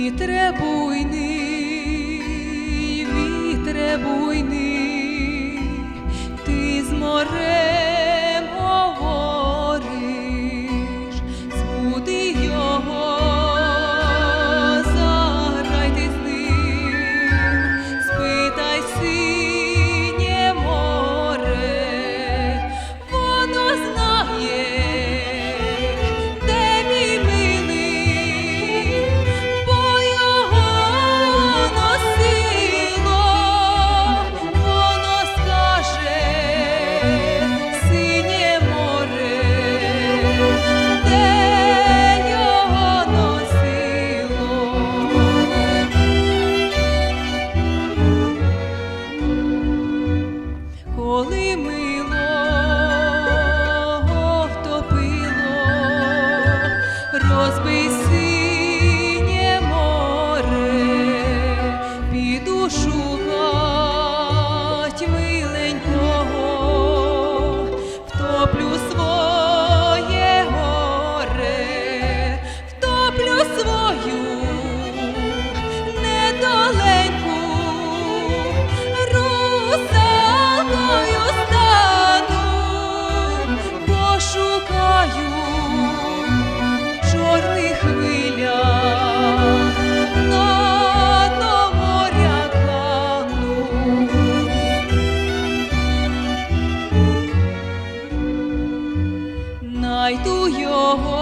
Вітре буйний, вітре буйний, ти з морем Найду його